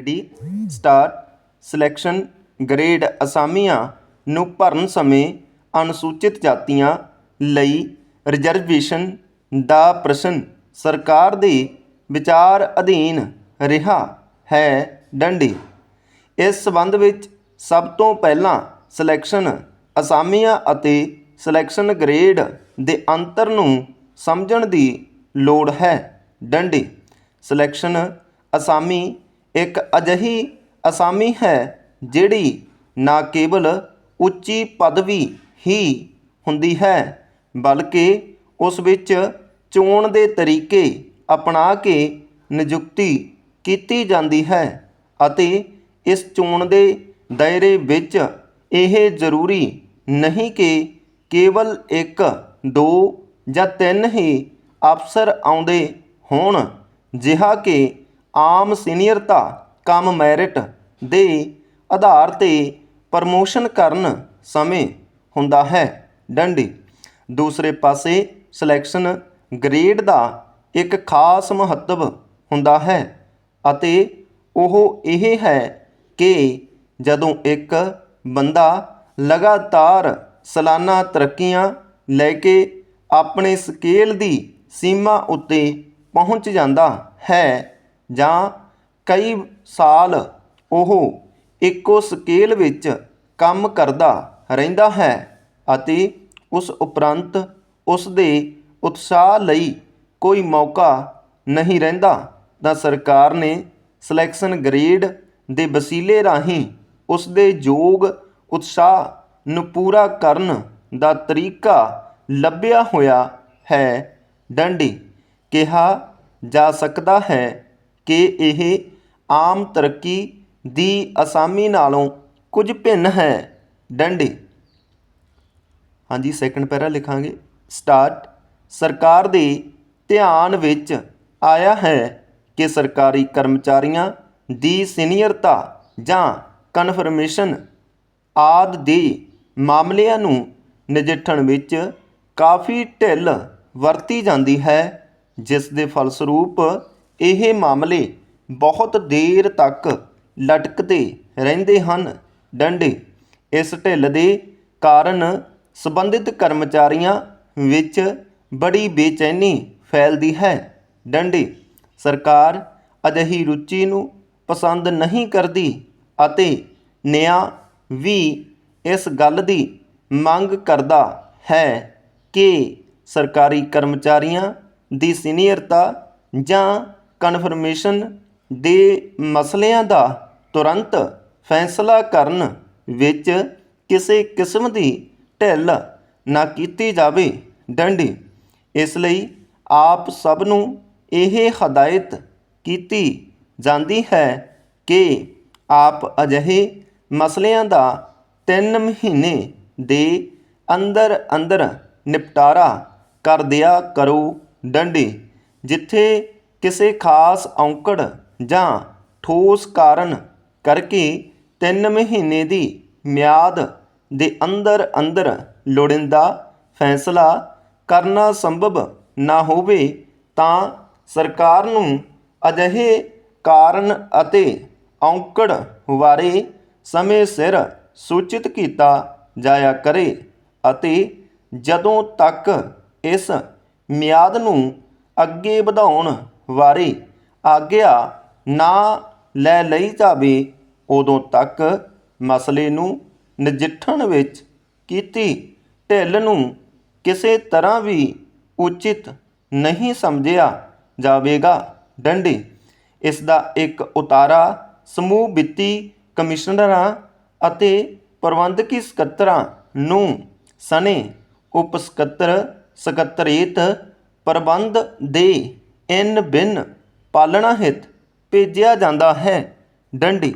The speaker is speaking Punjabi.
ਰੈਡੀ ਸਟਾਰਟ ਸਿਲੈਕਸ਼ਨ ਗ੍ਰੇਡ ਅਸਾਮੀਆਂ ਨੂੰ ਭਰਨ ਸਮੇਂ ਅਨੁਸੂਚਿਤ ਜਾਤੀਆਂ ਲਈ ਰਿਜ਼ਰਵੇਸ਼ਨ ਦਾ ਪ੍ਰਸ਼ਨ ਸਰਕਾਰ ਦੇ ਵਿਚਾਰ ਅਧੀਨ ਰਿਹਾ ਹੈ ਡੰਡੀ। ਇਸ ਸਬੰਧ ਵਿੱਚ ਸਭ ਤੋਂ ਪਹਿਲਾਂ ਸਿਲੈਕਸ਼ਨ ਅਸਾਮੀਆਂ ਅਤੇ ਸਿਲੈਕਸ਼ਨ ਗ੍ਰੇਡ ਦੇ ਅੰਤਰ ਨੂੰ ਸਮਝਣ ਦੀ ਲੋੜ ਹੈ। ਡੰਡੀ ਸਿਲੈਕਸ਼ਨ ਅਸਾਮੀ ਇੱਕ ਅਜਿਹੀ ਅਸਾਮੀ ਹੈ ਜਿਹੜੀ ਨਾ ਕੇਵਲ ਉੱਚੀ ਪਦਵੀ ਹੀ ਹੁੰਦੀ ਹੈ, ਬਲਕਿ ਉਸ ਵਿੱਚ ਚੋਣ ਦੇ ਤਰੀਕੇ ਅਪਣਾ ਕੇ ਨਿਯੁਕਤੀ ਕੀਤੀ ਜਾਂਦੀ ਹੈ ਅਤੇ ਇਸ ਚੋਣ ਦੇ ਦਾਇਰੇ ਵਿੱਚ ਇਹ ਜ਼ਰੂਰੀ ਨਹੀਂ ਕਿ ਕੇਵਲ ਇੱਕ, ਦੋ ਜਾਂ ਤਿੰਨ ਹੀ ਅਫਸਰ ਆਉਂਦੇ ਹੋਣ, ਜਿਹਾ ਕਿ ਆਮ ਸੀਨੀਅਰਤਾ ਕਮ ਮੈਰਿਟ ਦੇ ਆਧਾਰ ਤੇ ਪ੍ਰਮੋਸ਼ਨ ਕਰਨ ਸਮੇਂ ਹੁੰਦਾ ਹੈ। ਡੰਡੀ। ਦੂਸਰੇ ਪਾਸੇ ਸਿਲੈਕਸ਼ਨ ਗ੍ਰੇਡ ਦਾ ਇੱਕ ਖਾਸ ਮਹੱਤਵ ਹੁੰਦਾ ਹੈ ਅਤੇ ਉਹ ਇਹ ਹੈ ਕਿ ਜਦੋਂ ਇੱਕ ਬੰਦਾ ਲਗਾਤਾਰ ਸਾਲਾਨਾ ਤਰੱਕੀਆਂ ਲੈ ਕੇ ਆਪਣੇ ਸਕੇਲ ਦੀ ਸੀਮਾ ਉੱਤੇ ਪਹੁੰਚ ਜਾਂਦਾ ਹੈ ਜਾਂ ਕਈ ਸਾਲ ਉਹ ਇੱਕੋ ਸਕੇਲ ਵਿੱਚ ਕੰਮ ਕਰਦਾ ਰਹਿੰਦਾ ਹੈ ਅਤੇ ਉਸ ਉਪਰੰਤ ਉਸ ਦੇ ਉਤਸ਼ਾਹ ਲਈ ਕੋਈ ਮੌਕਾ ਨਹੀਂ ਰਹਿੰਦਾ, ਤਾਂ ਸਰਕਾਰ ਨੇ ਸਿਲੈਕਸ਼ਨ ਗ੍ਰੇਡ ਦੇ ਵਸੀਲੇ ਰਾਹੀਂ ਉਸ ਦੇ ਯੋਗ ਉਤਸ਼ਾਹ ਨੂੰ ਪੂਰਾ ਕਰਨ ਦਾ ਤਰੀਕਾ ਲੱਭਿਆ ਹੋਇਆ ਹੈ। ਡੰਡੀ ਕਿਹਾ ਜਾ ਸਕਦਾ ਹੈ ਕਿ ਇਹ ਆਮ ਤਰੱਕੀ ਦੀ ਅਸਾਮੀ ਨਾਲੋਂ ਕੁਝ ਭਿੰਨ ਹੈ। ਡੰਡੀ। ਹਾਂਜੀ ਸੈਕੰਡ ਪੈਰਾ ਲਿਖਾਂਗੇ। ਸਟਾਰਟ ਸਰਕਾਰ ਦੇ ਧਿਆਨ ਵਿੱਚ ਆਇਆ ਹੈ ਕਿ ਸਰਕਾਰੀ ਕਰਮਚਾਰੀਆਂ ਦੀ ਸੀਨੀਅਰਤਾ ਜਾਂ ਕਨਫਰਮੇਸ਼ਨ ਆਦਿ ਦੇ ਮਾਮਲਿਆਂ ਨੂੰ ਨਜਿੱਠਣ ਵਿੱਚ ਕਾਫੀ ਢਿੱਲ ਵਰਤੀ ਜਾਂਦੀ ਹੈ, ਜਿਸ ਦੇ ਫਲਸਰੂਪ ਇਹ ਮਾਮਲੇ ਬਹੁਤ ਦੇਰ ਤੱਕ ਲਟਕਦੇ ਰਹਿੰਦੇ ਹਨ। ਡੰਡੇ ਇਸ ਢਿੱਲ ਦੇ ਕਾਰਨ ਸੰਬੰਧਿਤ ਕਰਮਚਾਰੀਆਂ ਵਿੱਚ ਬੜੀ ਬੇਚੈਨੀ ਫੈਲਦੀ ਹੈ। ਡੰਡੇ ਸਰਕਾਰ ਅਜਿਹੀ ਰੁਚੀ ਨੂੰ ਪਸੰਦ ਨਹੀਂ ਕਰਦੀ ਅਤੇ ਨਿਆਂ ਵੀ ਇਸ ਗੱਲ ਦੀ ਮੰਗ ਕਰਦਾ ਹੈ ਕਿ ਸਰਕਾਰੀ ਕਰਮਚਾਰੀਆਂ ਦੀ ਸੀਨੀਅਰਤਾ ਜਾਂ ਕਨਫਰਮੇਸ਼ਨ ਦੇ ਮਸਲਿਆਂ ਦਾ ਤੁਰੰਤ ਫੈਸਲਾ ਕਰਨ ਵਿੱਚ ਕਿਸੇ ਕਿਸਮ ਦੀ ਢਿੱਲ ਨਾ ਕੀਤੀ ਜਾਵੇ। ਡੰਡੀ, ਇਸ ਲਈ ਆਪ ਸਭ ਨੂੰ ਇਹ ਹਦਾਇਤ ਕੀਤੀ ਜਾਂਦੀ ਹੈ ਕਿ ਆਪ ਅਜਿਹੇ ਮਸਲਿਆਂ ਦਾ 3 ਮਹੀਨੇ ਦੇ ਅੰਦਰ ਅੰਦਰ ਨਿਪਟਾਰਾ ਕਰ ਦਿਆ ਕਰੋ। ਡੰਡੀ, ਜਿੱਥੇ ਕਿਸੇ ਖਾਸ ਔਂਕੜ ਜਾਂ ਠੋਸ ਕਾਰਨ ਕਰਕੇ ਤਿੰਨ ਮਹੀਨੇ ਦੀ ਮਿਆਦ ਦੇ ਅੰਦਰ ਅੰਦਰ ਲੋੜੀਂਦਾ ਫੈਸਲਾ ਕਰਨਾ ਸੰਭਵ ਨਾ ਹੋਵੇ ਤਾਂ ਸਰਕਾਰ ਨੂੰ ਅਜਿਹੇ ਕਾਰਨ ਅਤੇ ਔਂਕੜ ਬਾਰੇ ਸਮੇਂ ਸਿਰ ਸੂਚਿਤ ਕੀਤਾ ਜਾਇਆ ਕਰੇ ਅਤੇ ਜਦੋਂ ਤੱਕ ਇਸ ਮਿਆਦ ਨੂੰ ਅੱਗੇ ਵਧਾਉਣ ਬਾਰੇ ਆਗਿਆ ਨਾ ਲੈ ਲਈ ਜਾਵੇ, ਉਦੋਂ ਤੱਕ ਮਸਲੇ ਨੂੰ ਨਜਿੱਠਣ ਵਿੱਚ ਕੀਤੀ। ਢਿੱਲ ਨੂੰ ਕਿਸੇ ਤਰ੍ਹਾਂ ਵੀ ਉਚਿਤ ਨਹੀਂ ਸਮਝਿਆ ਜਾਵੇਗਾ। ਡੰਡੀ, ਇਸ ਦਾ ਇੱਕ ਉਤਾਰਾ ਸਮੂਹ ਵਿੱਤੀ ਕਮਿਸ਼ਨਰਾਂ ਅਤੇ ਪ੍ਰਬੰਧਕੀ ਸਕੱਤਰਾਂ ਨੂੰ ਸਣੇ ਉਪ ਸਕੱਤਰ ਸਕੱਤਰੇਤ ਪ੍ਰਬੰਧ ਦੇ ਇਨ ਬਿਨ ਪਾਲਣਾ ਹਿਤ ਭੇਜਿਆ ਜਾਂਦਾ ਹੈ। ਡੰਡੀ